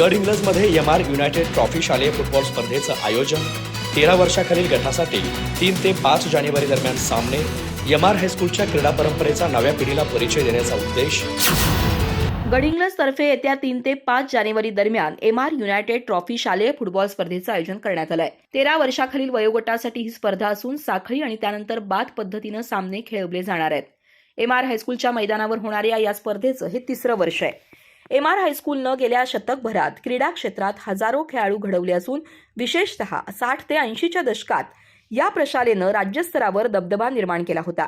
गड इंग्लजमध्ये M R United trophy शालेय फुटबॉल स्पर्धेचं आयोजन. तेरा वर्षाखालील गटासाठी तीन ते पाच जानेवारी दरम्यान सामने. एम आर हायस्कूलच्या क्रीडा परंपरेचा नव्या पिढीला परिचय देण्याचा उद्देश. गडिंग्लज तर्फे येत्या तीन ते पाच जानेवारी दरम्यान एम आर युनायटेड ट्रॉफी शालेय फुटबॉल स्पर्धेचं आयोजन करण्यात आलंय. तेरा वर्षाखालील वयोगटासाठी ही स्पर्धा असून साखळी आणि त्यानंतर बाद पद्धतीनं सामने खेळवले जाणार आहेत. एम आर हायस्कूलच्या मैदानावर होणाऱ्या या स्पर्धेचं हे तिसरं वर्ष आहे. एम आर हायस्कूलनं गेल्या शतकभरात क्रीडा क्षेत्रात हजारो खेळाडू घडवले असून विशेषतः साठ ते ऐंशीच्या दशकात या प्रशालेनं राज्यस्तरावर दबदबा निर्माण केला होता.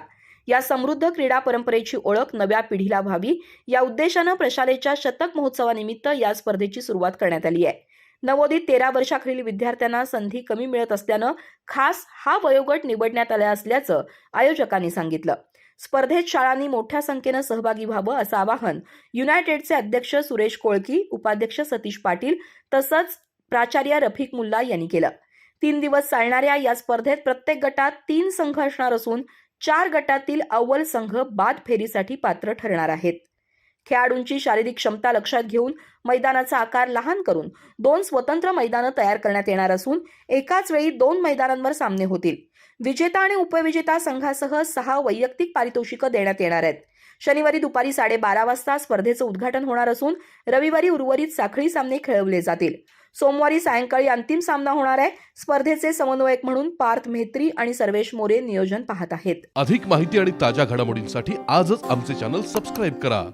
या समृद्ध क्रीडा परंपरेची ओळख नव्या पिढीला व्हावी या उद्देशानं प्रशालेच्या शतक महोत्सवानिमित्त या स्पर्धेची सुरुवात करण्यात आली आहे. नवोदित तेरा वर्षाखालील विद्यार्थ्यांना संधी कमी मिळत असल्यानं खास हा वयोगट निवडण्यात आला असल्याचं आयोजकांनी सांगितलं. स्पर्धेत शाळांनी मोठ्या संख्येनं सहभागी व्हावं असं आवाहन युनायटेडचे अध्यक्ष सुरेश कोळकी उपाध्यक्ष सतीश पाटील तसंच प्राचार्य रफिक मुल्ला यांनी केलं. तीन दिवस चालणाऱ्या या स्पर्धेत प्रत्येक गटात तीन संघ असणार असून चार गटातील अव्वल संघ बाद फेरीसाठी पात्र ठरणार आहेत. खेळाडूंची शारीरिक क्षमता लक्षात घेऊन मैदानाचा आकार लहान करून दोन स्वतंत्र मैदानं तयार करण्यात येणार असून एकाच वेळी दोन मैदानांवर सामने होतील. विजेता आणि उपविजेता संघासह सहा वैयक्तिक पारितोषिकं देण्यात येणार आहेत. शनिवारी दुपारी साडेबारा वाजता स्पर्धेचं उद्घाटन होणार असून रविवारी उर्वरित साखळी सामने खेळवले जातील. सोमवारी सायंकाळी अंतिम सामना होणार आहे. स्पर्धेचे समन्वयक म्हणून पार्थ मेहत्री आणि सर्वेश मोरे नियोजन पाहत आहेत. अधिक माहिती आणि ताज्या घडामोडींसाठी आजच आमचे चॅनल सबस्क्राईब करा.